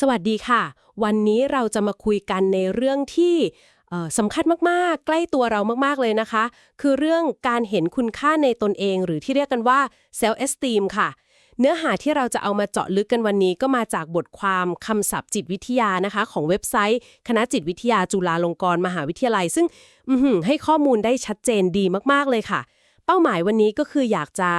สวัสดีค่ะ วันนี้เราจะมาคุยกันในเรื่องที่สำคัญมากๆ ใกล้ตัวเรามากๆเลยนะคะ คือเรื่องการเห็นคุณค่าในตนเอง หรือที่เรียกกันว่า self esteem ค่ะ เนื้อหาที่เราจะเอามาเจาะลึกกันวันนี้ก็มาจากบทความคำศัพท์จิตวิทยานะคะ ของเว็บไซต์ คณะจิตวิทยาจุฬาลงกรณ์มหาวิทยาลัย ซึ่งให้ข้อมูลได้ชัดเจนดีมากๆเลยค่ะ เป้าหมายวันนี้ก็คืออยากจะ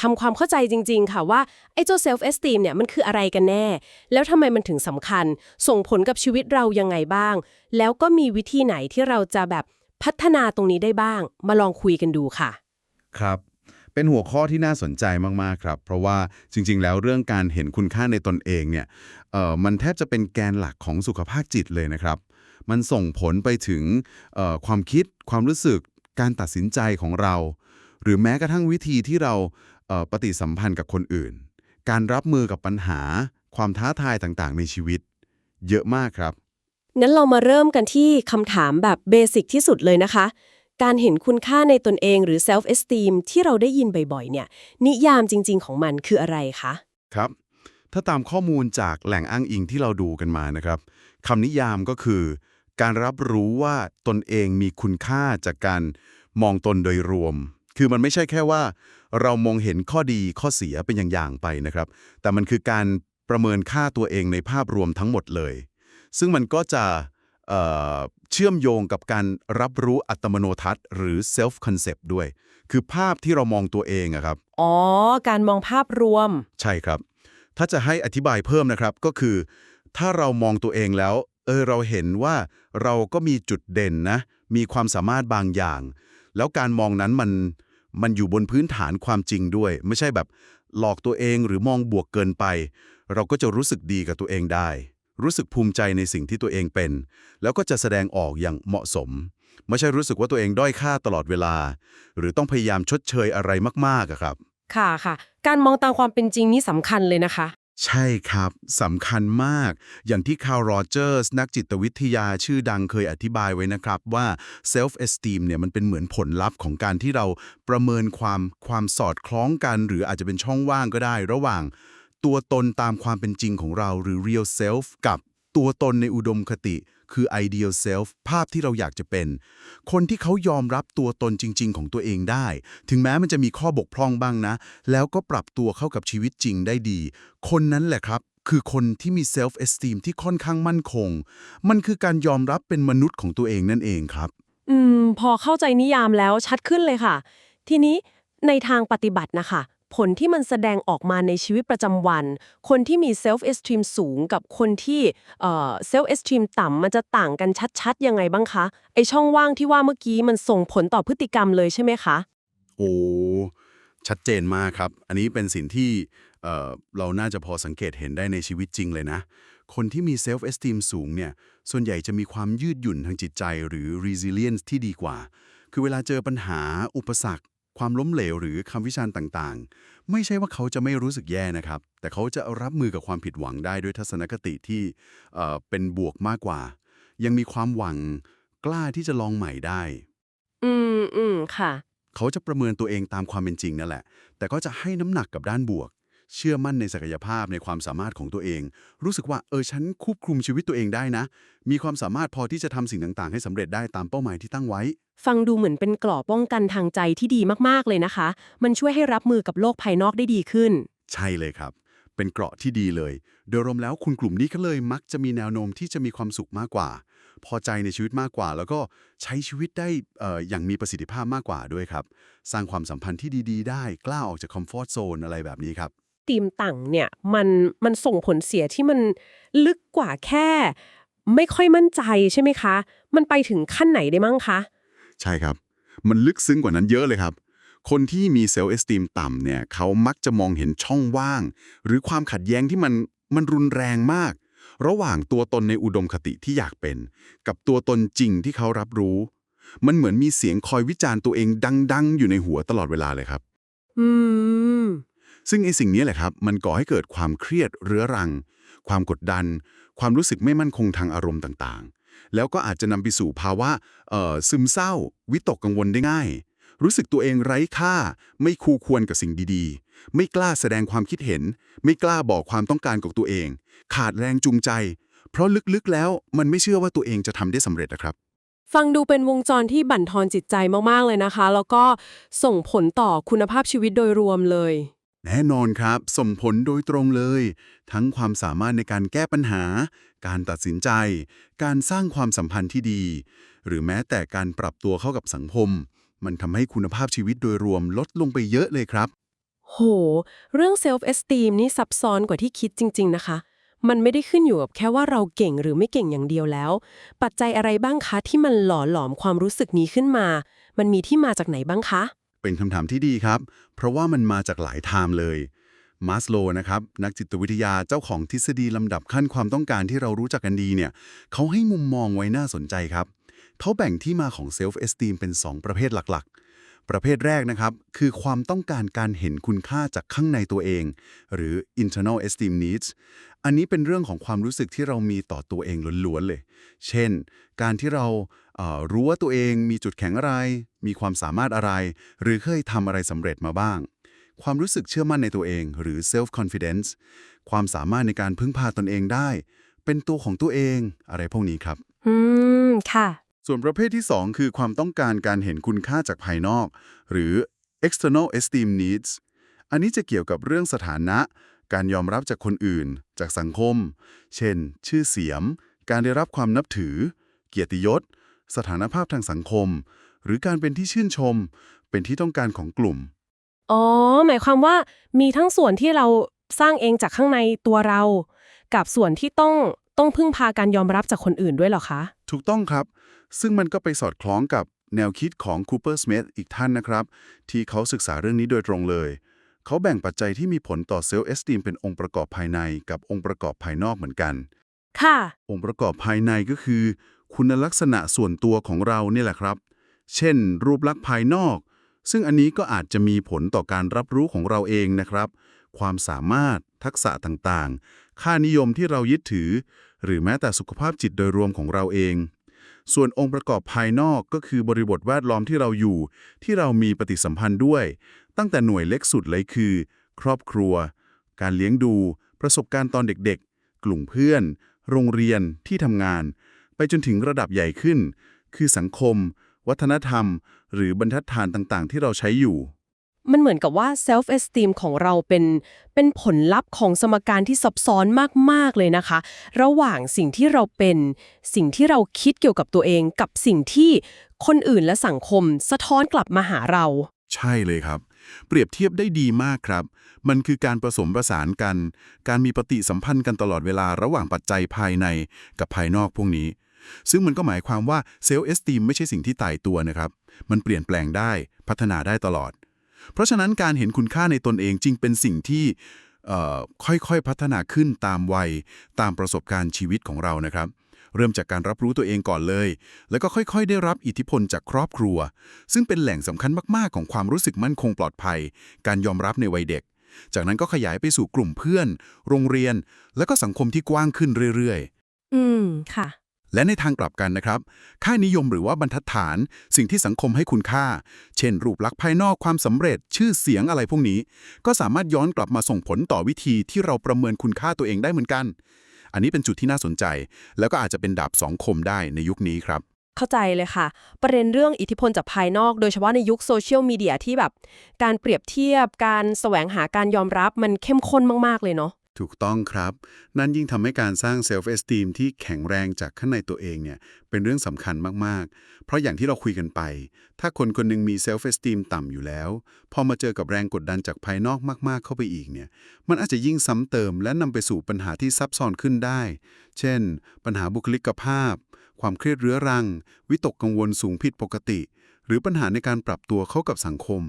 ทำความเข้าใจจริง ๆ ค่ะว่าไอ้เจ้า self esteem เนี่ยมันคืออะไรกันแน่ แล้วทำไมมันถึงสำคัญ ส่งผลกับชีวิตเรายังไงบ้าง แล้วก็มีวิธีไหนที่เราจะแบบพัฒนาตรงนี้ได้บ้าง มาลองคุยกันดูค่ะ ครับเป็นหัวข้อที่น่าสนใจมาก ๆ ครับ เพราะว่าจริง ๆ แล้วเรื่องการเห็นคุณค่าในตนเองเนี่ยเออมันแทบจะเป็นแกนหลักของสุขภาพจิตเลยนะครับ มันส่งผลไปถึงความคิดความรู้สึก การตัดสินใจของเรา หรือแม้กระทั่งวิธีที่เราเอ่อปฏิสัมพันธ์กับคนอื่น การรับมือกับปัญหา ความท้าทายต่างๆ ในชีวิต เยอะมากครับงั้นเรามาเริ่มกันที่คำถามแบบเบสิกที่สุดเลยนะคะ การเห็นคุณค่าในตนเองหรือ self esteem ที่เราได้ยินบ่อยๆ เนี่ย นิยามจริง ๆ ของมันคืออะไรคะ ครับ ถ้าตามข้อมูลจากแหล่งอ้างอิงที่เราดูกันมานะครับคำนิยามก็คือ การรับรู้ว่าตนเองมีคุณค่าจากการ มองตนโดยรวม คือมันไม่ใช่แค่ว่า เรามองเห็นข้อดีข้อเสียเป็นอย่างๆไปนะครับ แต่มันคือการประเมินค่าตัวเองในภาพรวมทั้งหมดเลย ซึ่งมันก็จะเอ่อเชื่อมโยงกับการรับรู้อัตโนทัศน์หรือ self concept ด้วย คือภาพที่เรามองตัวเองอะครับ อ๋อ การมองภาพรวม ใช่ครับ ถ้าจะให้อธิบายเพิ่มนะครับก็คือ ถ้าเรามองตัวเองแล้ว เออเราเห็นว่าเราก็มีจุดเด่นนะ มีความสามารถบางอย่าง แล้วการมองนั้นมันมันอยู่บนพื้นฐานความจริงด้วย ไม่ใช่แบบหลอกตัวเองหรือมองบวกเกินไป เราก็จะรู้สึกดีกับตัวเองได้ รู้สึกภูมิใจในสิ่งที่ตัวเองเป็น แล้วก็จะแสดงออกอย่างเหมาะสม ไม่ใช่รู้สึกว่าตัวเองด้อยค่าตลอดเวลา หรือต้องพยายามชดเชยอะไรมากๆครับ ค่ะค่ะ การมองตามความเป็นจริงนี่สำคัญเลยนะคะ ใช่ครับสำคัญมาก อย่างที่คาร์ลโรเจอร์สนักจิตวิทยาชื่อดังเคยอธิบายไว้นะครับว่า self esteem เนี่ยมันเป็นเหมือนผลลัพธ์ของการที่เราประเมินความความสอดคล้องกัน หรืออาจจะเป็นช่องว่างก็ได้ ระหว่างตัวตนตามความเป็นจริงของเราหรือ real self กับตัวตนในอุดมคติ คือ ideal self ภาพที่เราอยากจะเป็น คนที่เขายอมรับตัวตนจริง ๆ ของตัวเองได้ ถึงแม้มันจะมีข้อบกพร่องบ้างนะ แล้วก็ปรับตัวเข้ากับชีวิตจริงได้ดี คนนั้นแหละครับ คือคนที่มี self esteem ที่ค่อนข้างมั่นคง มันคือการยอมรับเป็นมนุษย์ของตัวเองนั่นเองครับ อืม พอเข้าใจนิยามแล้วชัดขึ้นเลยค่ะ ทีนี้ในทางปฏิบัตินะคะ ผลที่มันแสดงออกมาในชีวิตประจำวัน คนที่มี self esteem สูงกับคนที่เอ่อ self esteem ต่ำมันจะต่างกันชัดๆ ยังไงบ้างคะ ไอช่องว่างที่ว่าเมื่อกี้มันส่งผลต่อพฤติกรรมเลยใช่ไหมคะ โอ้ชัดเจนมากครับ อันนี้เป็นสิ่งที่เออเราน่าจะพอสังเกตเห็นได้ในชีวิตจริงเลยนะ คนที่มี self esteem สูงเนี่ย ส่วนใหญ่จะมีความยืดหยุ่นทางจิตใจหรือ resilience ที่ดีกว่า คือเวลาเจอปัญหาอุปสรรค ความล้มเหลวหรือคำวิจารณ์ต่างๆ ไม่ใช่ว่าเขาจะไม่รู้สึกแย่นะครับ แต่เขาจะรับมือกับความผิดหวังได้ด้วยทัศนคติที่เอ่อเป็นบวกมากกว่า ยังมีความหวังกล้าที่จะลองใหม่ได้ อืมอืมค่ะ เขาจะประเมินตัวเองตามความเป็นจริงนั่นแหละ แต่ก็จะให้น้ำหนักกับด้านบวก เชื่อมั่นในศักยภาพในความสามารถของตัวเอง รู้สึกว่าเออฉันควบคุมชีวิตตัวเองได้นะ มีความสามารถพอที่จะทำสิ่งต่างๆ ให้สำเร็จได้ตามเป้าหมายที่ตั้งไว้ ฟังดูเหมือนเป็นกรอบป้องกันทางใจที่ดีมากๆเลยนะคะ มันช่วยให้รับมือกับโลกภายนอกได้ดีขึ้น ใช่เลยครับ เป็นเกราะที่ดีเลย โดยรวมแล้วคุณกลุ่มนี้ก็เลยมักจะมีแนวโน้มที่จะมีความสุขมากกว่า พอใจในชีวิตมากกว่า แล้วก็ใช้ชีวิตได้เอ่ออย่างมีประสิทธิภาพมากกว่าด้วยครับ สร้างความสัมพันธ์ที่ดี ๆ ได้ กล้าออกจากคอมฟอร์ทโซนอะไรแบบนี้ครับ ตีมต่างเนี่ยมันมันส่งผลเสียที่มันลึกกว่าแค่ ไม่ค่อยมั่นใจใช่ไหมคะ มันไปถึงขั้นไหนได้มั่งคะ ใช่ครับ มันลึกซึ้งกว่านั้นเยอะเลยครับ คนที่มีเซลล์เอสติมต่ำเนี่ยเขามักจะมองเห็นช่องว่าง หรือความขัดแย้งที่มันมันรุนแรงมาก ระหว่างตัวตนในอุดมคติที่อยากเป็น กับตัวตนจริงที่เขารับรู้ มันเหมือนมีเสียงคอยวิจารณ์ตัวเองดัง ๆ อยู่ในหัวตลอดเวลาเลยครับ อืม ซึ่งไอ้สิ่งนี้แหละครับ มันก่อให้เกิดความเครียดเรื้อรัง ความกดดัน ความรู้สึกไม่มั่นคงทางอารมณ์ต่างๆ แล้วก็อาจจะนำไปสู่ภาวะเอ่อซึมเศร้า วิตกกังวลได้ง่าย รู้สึกตัวเองไร้ค่า ไม่คู่ควรกับสิ่งดีๆ ไม่กล้าแสดงความคิดเห็น ไม่กล้าบอกความต้องการของตัวเอง ขาดแรงจูงใจ เพราะลึกๆแล้วมันไม่เชื่อว่าตัวเองจะทำได้สำเร็จนะครับฟังดูเป็นวงจรที่บั่นทอนจิตใจมาก ๆ เลยนะคะ แล้วก็ส่งผลต่อคุณภาพชีวิตโดยรวมเลย แน่นอนครับ ส่งผลโดยตรงเลย ทั้งความสามารถในการแก้ปัญหา การตัดสินใจ การสร้างความสัมพันธ์ที่ดี หรือแม้แต่การปรับตัวเข้ากับสังคม มันทำให้คุณภาพชีวิตโดยรวมลดลงไปเยอะเลยครับ โห เรื่อง self esteem นี่ซับซ้อนกว่าที่คิดจริง ๆ นะคะ มันไม่ได้ขึ้นอยู่กับแค่ว่าเราเก่งหรือไม่เก่งอย่างเดียวแล้ว ปัจจัยอะไรบ้างคะที่มันหล่อหลอมความรู้สึกนี้ขึ้นมา มันมีที่มาจากไหนบ้างคะ เป็นคำถามที่ดีครับ เพราะว่ามันมาจากหลายทม์เลยมาสโลนะครับนักจิตวิทยาเจ้าของทฤษฎีลำดับขั้นความต้องการที่เรารู้จักกันดีเนี่ยเขาให้มุมมองไว้น่าสนใจครับเขาแบ่งที่มาของเซลฟ์เอสตีมเป็น 2 ประเภทหลักๆ ประเภทแรกนะครับ คือความต้องการการเห็นคุณค่าจากข้างในตัวเอง หรือ internal esteem needs อันนี้เป็นเรื่องของความรู้สึกที่เรามีต่อตัวเองล้วนๆเลย เช่น การที่เรา รู้ว่าตัวเองมีจุดแข็งอะไร มีความสามารถอะไร หรือเคยทำอะไรสำเร็จมาบ้าง ความรู้สึกเชื่อมั่นในตัวเอง หรือ self confidence ความสามารถในการพึ่งพาตนเองได้ เป็นตัวของตัวเองอะไรพวกนี้ครับ อืม ค่ะ ส่วนประเภทที่ 2 คือความต้องการการเห็นคุณค่าจากภายนอก หรือ external esteem needs อันนี้จะเกี่ยวกับเรื่องสถานะ การยอมรับจากคนอื่น จากสังคม เช่น ชื่อเสียง การได้รับความนับถือ เกียรติยศ สถานภาพทางสังคม หรือการเป็นที่ชื่นชม เป็นที่ต้องการของกลุ่ม อ๋อ หมายความว่ามีทั้งส่วนที่เราสร้างเองจากข้างในตัวเรา กับส่วนที่ต้องต้องพึ่งพาการยอมรับจากคนอื่นด้วยเหรอคะ ถูกต้องครับ ซึ่งมันก็ไปสอดคล้องกับแนวคิดของคูเปอร์สเมธอีกท่านนะครับ ที่เขาศึกษาเรื่องนี้โดยตรงเลย เขาแบ่งปัจจัยที่มีผลต่อเซลล์เอสตีมเป็นองค์ประกอบภายในกับองค์ประกอบภายนอกเหมือนกัน ค่ะ องค์ประกอบภายในก็คือ คุณลักษณะส่วนตัวของเราเนี่ยแหละครับ เช่น รูปลักษณ์ภายนอก ซึ่งอันนี้ก็อาจจะมีผลต่อการรับรู้ของเราเองนะครับ ความสามารถ ทักษะต่างๆ ค่านิยมที่เรายึดถือ หรือแม้แต่สุขภาพจิตโดยรวมของเราเอง ส่วนองค์ประกอบภายนอกก็คือบริบทแวดล้อมที่เราอยู่ ที่เรามีปฏิสัมพันธ์ด้วย ตั้งแต่หน่วยเล็กสุดเลยคือ ครอบครัว การเลี้ยงดู ประสบการณ์ตอนเด็กๆ กลุ่มเพื่อน โรงเรียน ที่ทำงาน ไปจนถึงระดับใหญ่ขึ้น คือสังคม วัฒนธรรม หรือบรรทัดฐานต่างๆ ที่เราใช้อยู่ มันเหมือนกับว่า self esteem ของเราเป็น เป็นผลลัพธ์ของสมการที่ซับซ้อนมาก ๆ เลยนะคะ ระหว่างสิ่งที่เราเป็น สิ่งที่เราคิดเกี่ยวกับตัวเองกับสิ่งที่คนอื่นและสังคม สะท้อนกลับมาหาเรา ใช่เลยครับ เปรียบเทียบได้ดีมากครับ มันคือการผสมประสานกัน การมีปฏิสัมพันธ์กันตลอดเวลาระหว่างปัจจัยภายในกับภายนอกพวกนี้ ซึ่งมันก็หมายความว่าเซลล์เอสตีมไม่ใช่สิ่งที่ตายตัวนะครับ มันเปลี่ยนแปลงได้พัฒนาได้ตลอด เพราะฉะนั้นการเห็นคุณค่าในตนเองจึงเป็นสิ่งที่ค่อยๆพัฒนาขึ้นตามวัยตามประสบการณ์ชีวิตของเรานะครับ เริ่มจากการรับรู้ตัวเองก่อนเลย แล้วก็ค่อยๆ ได้รับอิทธิพลจากครอบครัว ซึ่งเป็นแหล่งสำคัญมากๆ ของความรู้สึกมั่นคงปลอดภัย การยอมรับในวัยเด็ก จากนั้นก็ขยายไปสู่กลุ่มเพื่อน โรงเรียน แล้วก็สังคมที่กว้างขึ้นเรื่อยๆ อืมค่ะ และในทางกลับกันนะครับ ค่านิยมหรือว่าบรรทัดฐาน สิ่งที่สังคมให้คุณค่า เช่น รูปลักษณ์ภายนอกความสำเร็จชื่อเสียงอะไรพวกนี้ ก็สามารถย้อนกลับมาส่งผลต่อวิธีที่เราประเมินคุณค่าตัวเองได้เหมือนกัน อันนี้เป็นจุดที่น่าสนใจ แล้วก็อาจจะเป็นดาบสองคมได้ในยุคนี้ครับ เข้าใจเลยค่ะ ประเด็นเรื่องอิทธิพลจากภายนอก โดยเฉพาะในยุคโซเชียลมีเดียที่แบบ การเปรียบเทียบการแสวงหาการยอมรับมันเข้มข้นมากๆเลยเนาะ ถูกต้องครับ นั่นยิ่งทำให้การสร้างเซลฟ์เอสตีมที่แข็งแรงจากข้างในตัวเองเนี่ยเป็นเรื่องสำคัญมาก ๆ เพราะอย่างที่เราคุยกันไป ถ้าคนคนหนึงมีเซลฟ์เอสตีมต่ำอยู่แล้ว พอมาเจอกับแรงกดดันจากภายนอกมาก ๆ เข้าไปอีกเนี่ย มันอาจจะยิ่งซ้ำเติมและนำไปสู่ปัญหาที่ซับซ้อนขึ้นได้ เช่น ปัญหาบุคลิกภาพ ความเครียดเรื้อรัง วิตกกังวลสูงผิดปกติ หรือปัญหาในการปรับตัวเข้ากับสังคม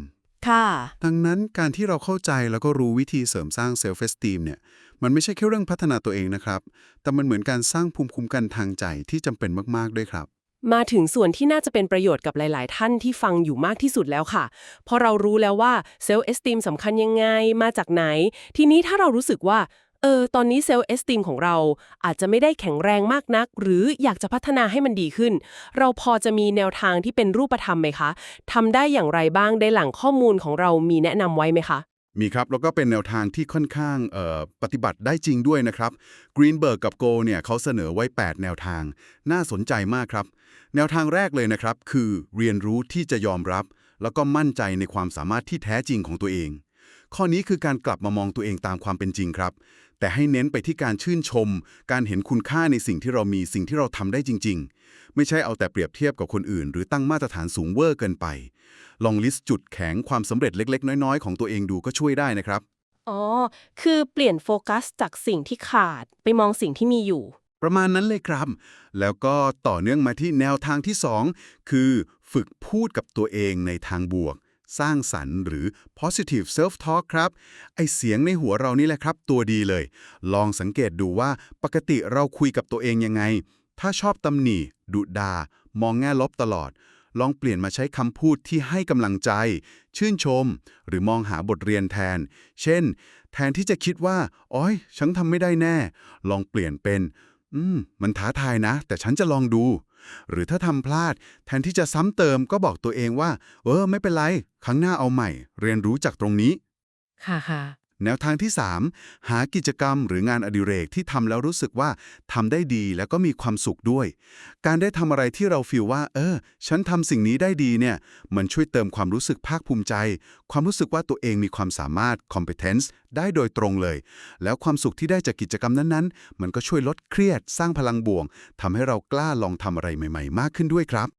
ค่ะ ดังนั้นการที่เราเข้าใจแล้วก็รู้วิธีเสริมสร้างเซลฟ์เอสตีมเนี่ย มันไม่ใช่แค่เรื่องพัฒนาตัวเองนะครับ แต่มันเหมือนการสร้างภูมิคุ้มกันทางใจที่จำเป็นมากๆด้วยครับ มาถึงส่วนที่น่าจะเป็นประโยชน์กับหลาย ๆ ท่านที่ฟังอยู่มากที่สุดแล้วค่ะ พอเรารู้แล้วว่าเซลล์เอสติมสำคัญยังไง มาจากไหน ทีนี้ถ้าเรารู้สึกว่า เออ ตอนนี้เซลล์เอสติมของเราอาจจะไม่ได้แข็งแรงมากนัก หรืออยากจะพัฒนาให้มันดีขึ้น เราพอจะมีแนวทางที่เป็นรูปธรรมไหมคะทำได้อย่างไรบ้างได้หลังข้อมูลของเรามีแนะนำไว้ไหมคะมีครับ แล้วก็เป็นแนวทางที่ค่อนข้างเอ่อปฏิบัติได้จริงด้วยนะครับ Greenberg กับ Go เนี่ยเขาเสนอไว้ 8 แนวทาง น่าสนใจมากครับ แนวทางแรกเลยนะครับ คือเรียนรู้ที่จะยอมรับ แล้วก็มั่นใจในความสามารถที่แท้จริงของตัวเอง ข้อนี้คือการกลับมามองตัวเองตามความเป็นจริงครับ แต่ให้เน้นไปที่การชื่นชม การเห็นคุณค่าในสิ่งที่เรามีสิ่งที่เราทำได้จริง ๆ ไม่ใช่เอาแต่เปรียบเทียบกับคนอื่น หรือตั้งมาตรฐานสูงเวอร์เกินไป ลองลิสต์จุดแข็งความสำเร็จเล็ก ๆ น้อย ๆ ของตัวเองดูก็ช่วยได้นะครับ อ๋อ คือเปลี่ยนโฟกัสจากสิ่งที่ขาดไปมองสิ่งที่มีอยู่ ประมาณนั้นเลยครับ แล้วก็ต่อเนื่องมาที่แนวทางที่ 2 คือ ฝึกพูดกับตัวเองในทางบวก สร้างสรรค์หรือ positive self talk ครับ ไอเสียงในหัวเรานี่แหละครับ ตัวดีเลย ลองสังเกตดูว่าปกติเราคุยกับตัวเองยังไง ถ้าชอบตำหนิดุดามองแง่ลบตลอด ลองเปลี่ยนมาใช้คำพูดที่ให้กำลังใจ ชื่นชม หรือมองหาบทเรียนแทน เช่น แทนที่จะคิดว่าอ้อยฉันทำไม่ได้แน่ ลองเปลี่ยนเป็น อืม มันท้าทายนะ แต่ฉันจะลองดู หรือถ้าทำพลาด แทนที่จะซ้ำเติมก็บอกตัวเองว่า เออ ไม่เป็นไร ครั้งหน้าเอาใหม่ เรียนรู้จากตรงนี้ ค่ะค่ะ แนวทางที่ 3 หากิจกรรมหรืองานอดิเรกที่ทำแล้วรู้สึกว่าทำได้ดีแล้วก็มีความสุขด้วย การได้ทำอะไรที่เราฟีลว่า เออ ฉันทำสิ่งนี้ได้ดีเนี่ย มันช่วยเติมความรู้สึกภาคภูมิใจ ความรู้สึกว่าตัวเองมีความสามารถ competence ได้โดยตรงเลย แล้วความสุขที่ได้จากกิจกรรมนั้นๆ มันก็ช่วยลดเครียดสร้างพลังบวกทำให้เรากล้าลองทำอะไรใหม่ ๆ มากขึ้นด้วยครับ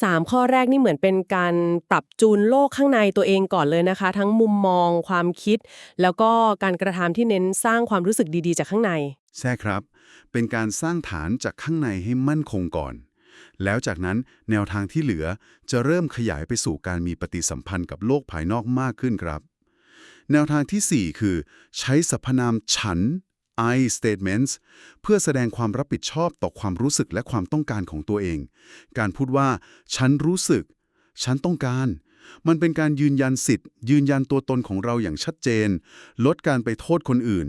สามข้อแรกนี่เหมือนเป็นการปรับจูนโลกข้างในตัวเองก่อนเลยนะคะ ทั้งมุมมอง ความคิด แล้วก็การกระทำที่เน้นสร้างความรู้สึกดีๆ จากข้างใน ใช่ครับ เป็นการสร้างฐานจากข้างในให้มั่นคงก่อน แล้วจากนั้นแนวทางที่เหลือจะเริ่มขยายไปสู่การมีปฏิสัมพันธ์กับโลกภายนอกมากขึ้นครับ แนวทางทีสี่4 คือ ใช้สรรพนามฉัน I statements เพื่อแสดงความรับผิดชอบต่อความรู้สึกและความต้องการของตัวเอง การพูดว่า ฉันรู้สึก ฉันต้องการ มันเป็นการยืนยันสิทธิ์ ยืนยันตัวตนของเราอย่างชัดเจน ลดการไปโทษคนอื่น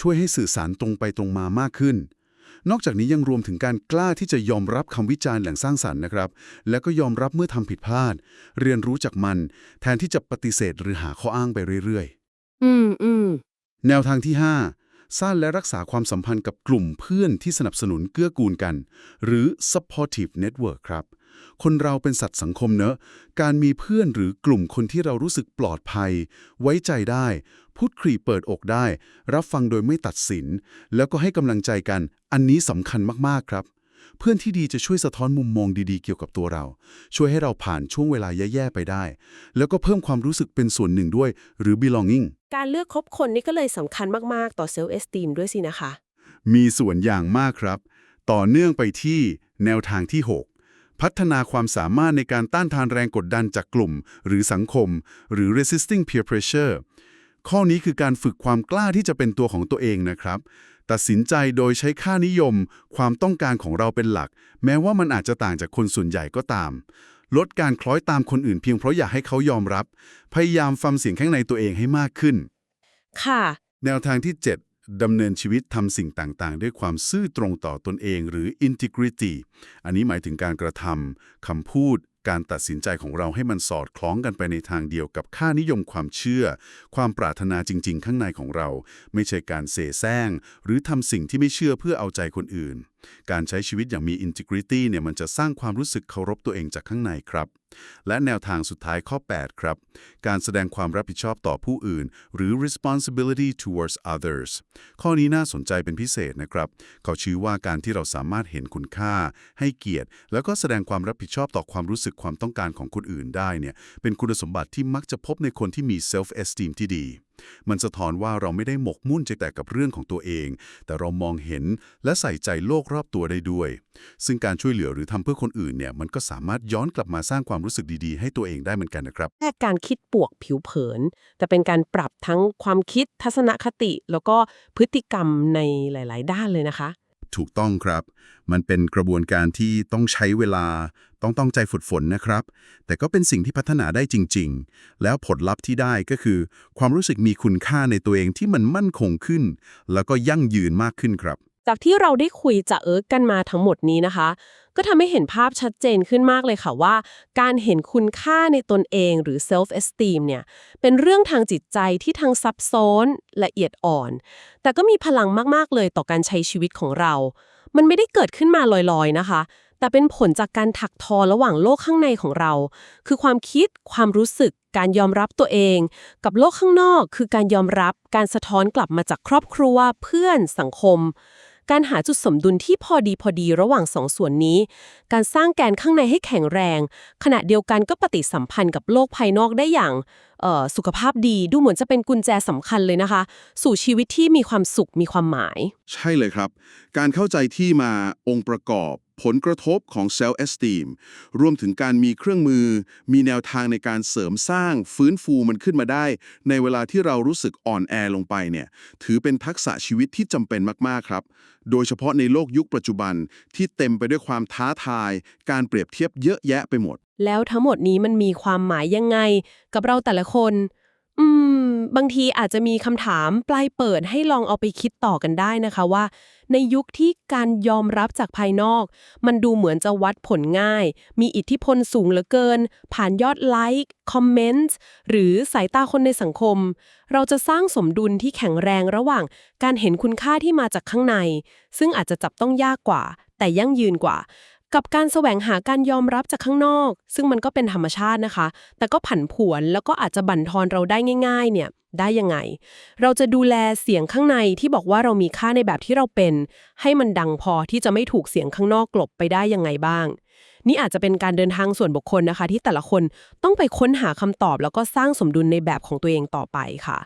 ช่วยให้สื่อสารตรงไปตรงมามากขึ้น นอกจากนี้ยังรวมถึงการกล้าที่จะยอมรับคำวิจารณ์อย่างสร้างสรรค์นะครับ และก็ยอมรับเมื่อทำผิดพลาด เรียนรู้จากมัน แทนที่จะปฏิเสธหรือหาข้ออ้างไปเรื่อยอืมอืมๆแนวทางที่ 5 สร้างและรักษาความสัมพันธ์กับกลุ่มเพื่อนที่สนับสนุนเกื้อกูลกัน หรือ supportive network ครับ คนเราเป็นสัตว์สังคมเนอะ การมีเพื่อนหรือกลุ่มคนที่เรารู้สึกปลอดภัย ไว้ใจได้ พูดคุยเปิดอกได้ รับฟังโดยไม่ตัดสิน แล้วก็ให้กำลังใจกัน อันนี้สำคัญมากๆครับ เพื่อนที่ดีจะช่วยสะท้อนมุมมองดีๆเกี่ยวกับตัวเรา ช่วยให้เราผ่านช่วงเวลาแย่ๆไปได้ แล้วก็เพิ่มความรู้สึกเป็นส่วนหนึ่งด้วย หรือ belonging การเลือกคบคนนี่ก็เลยสำคัญมากๆ ต่อเซลล์เอสติมด้วยสินะคะ มีส่วนอย่างมากครับ ต่อเนื่องไปที่แนวทางที่ 6 พัฒนาความสามารถในการต้านทานแรงกดดันจากกลุ่ม หรือสังคม หรือ resisting peer pressure ข้อนี้คือการฝึกความกล้าที่จะเป็นตัวของตัวเองนะครับ ตัดสินใจโดยใช้ค่านิยม ความต้องการของเราเป็นหลัก แม้ว่ามันอาจจะต่างจากคนส่วนใหญ่ก็ตาม ลดการคล้อยตามคนอื่นเพียงเพราะอยากให้เขายอมรับ พยายามฟังเสียงข้างในตัวเองให้มากขึ้น ค่ะ แนวทางที่ 7 ดำเนินชีวิตทำสิ่งต่างๆ ด้วยความซื่อตรงต่อตนเองหรือ integrity อันนี้หมายถึงการกระทำคำพูด การตัดสินใจของเราให้มันสอดคล้องกันไปในทางเดียวกับค่านิยมความเชื่อ ความปรารถนาจริง ๆ ข้างในของเรา ไม่ใช่การเสแสร้งหรือทำสิ่งที่ไม่เชื่อเพื่อเอาใจคนอื่นการใช้ชีวิตอย่างมี integrity เนี่ยมันจะสร้างความรู้สึกเคารพตัวเองจากข้างในครับ และแนวทางสุดท้ายข้อ 8 ครับ การแสดงความรับผิดชอบต่อผู้อื่น หรือ responsibility towards others ข้อนี้น่าสนใจเป็นพิเศษนะครับ เขาชี้ว่าการที่เราสามารถเห็นคุณค่า ให้เกียรติ แล้วก็แสดงความรับผิดชอบต่อความรู้สึกความต้องการของคนอื่นได้เนี่ยเป็นคุณสมบัติที่มักจะพบในคนที่มี self esteem ที่ดี มันสะท้อนว่าเราไม่ได้หมกมุ่นใจแต่กับเรื่องของตัวเอง แต่เรามองเห็นและใส่ใจโลกรอบตัวได้ด้วย ซึ่งการช่วยเหลือหรือทำเพื่อคนอื่นเนี่ยมันก็สามารถย้อนกลับมาสร้างความรู้สึกดีๆ ให้ตัวเองได้เหมือนกันนะครับแค่การคิดปวกผิวเผิน แต่เป็นการปรับทั้งความคิดทัศนคติ แล้วก็พฤติกรรมในหลาย ๆ ด้านเลยนะคะ ถูกต้องครับ มันเป็นกระบวนการที่ต้องใช้เวลา ต้องต้องใจฝึกฝนนะครับ แต่ก็เป็นสิ่งที่พัฒนาได้จริง ๆ แล้วผลลัพธ์ที่ได้ก็คือ ความรู้สึกมีคุณค่าในตัวเองที่มันมั่นคงขึ้น แล้วก็ยั่งยืนมากขึ้นครับ จากที่เราได้คุยจะเอิร์กกันมาทั้งหมดนี้นะคะ ก็ทำให้เห็นภาพชัดเจนขึ้นมากเลยค่ะว่า การเห็นคุณค่าในตนเองหรือ self esteem เนี่ย เป็นเรื่องทางจิตใจที่ทั้งซับซ้อนละเอียดอ่อน แต่ก็มีพลังมากๆเลยต่อการใช้ชีวิตของเรา มันไม่ได้เกิดขึ้นมาลอยๆนะคะ แต่เป็นผลจากการถักทอระหว่างโลกข้างในของเรา คือความคิด ความรู้สึก การยอมรับตัวเอง กับโลกข้างนอก คือการยอมรับ การสะท้อนกลับมาจากครอบครัว เพื่อน สังคม การหาจุดสมดุลที่พอดีพอดีระหว่างสองส่วนนี้ การสร้างแกนข้างในให้แข็งแรง ขณะเดียวกันก็ปฏิสัมพันธ์กับโลกภายนอกได้อย่างออสุขภาพดีดูเหมือนจะเป็นกุญแจสำคัญเลยนะคะ สู่ชีวิตที่มีความสุขมีความหมาย ใช่เลยครับ การเข้าใจที่มาองค์ประกอบ ผลกระทบของ self esteem รวมถึงการมีเครื่องมือ มีแนวทางในการเสริมสร้างฟื้นฟูมันขึ้นมาได้ ในเวลาที่เรารู้สึกอ่อนแอลงไปเนี่ยถือเป็นทักษะชีวิตที่จำเป็นมาก ๆ ครับ โดยเฉพาะในโลกยุคปัจจุบันที่เต็มไปด้วยความท้าทาย การเปรียบเทียบเยอะแยะไปหมด แล้วทั้งหมดนี้มันมีความหมายยังไง กับเราแต่ละคน อืม บางทีอาจจะมีคำถามปลายเปิดให้ลองเอาไปคิดต่อกันได้นะคะว่า ในยุคที่การยอมรับจากภายนอก มันดูเหมือนจะวัดผลง่าย มีอิทธิพลสูงเหลือเกิน ผ่านยอดไลค์คอมเมนต์หรือสายตาคนในสังคม เราจะสร้างสมดุลที่แข็งแรงระหว่าง การเห็นคุณค่าที่มาจากข้างใน ซึ่งอาจจะจับต้องยากกว่า แต่ยั่งยืนกว่า กับการแสวงหาการยอมรับจากข้างนอก ซึ่งมันก็เป็นธรรมชาตินะคะ แต่ก็ผันผวนแล้วก็อาจจะบั่นทอนเราได้ง่าย ๆ เนี่ยได้ยังไง เราจะดูแลเสียงข้างในที่บอกว่าเรามีค่าในแบบที่เราเป็น ให้มันดังพอที่จะไม่ถูกเสียงข้างนอกกลบไปได้ยังไงบ้าง นี่อาจจะเป็นการเดินทางส่วนบุคคลนะคะ ที่แต่ละคนต้องไปค้นหาคำตอบแล้วก็สร้างสมดุลในแบบของตัวเองต่อไปค่ะ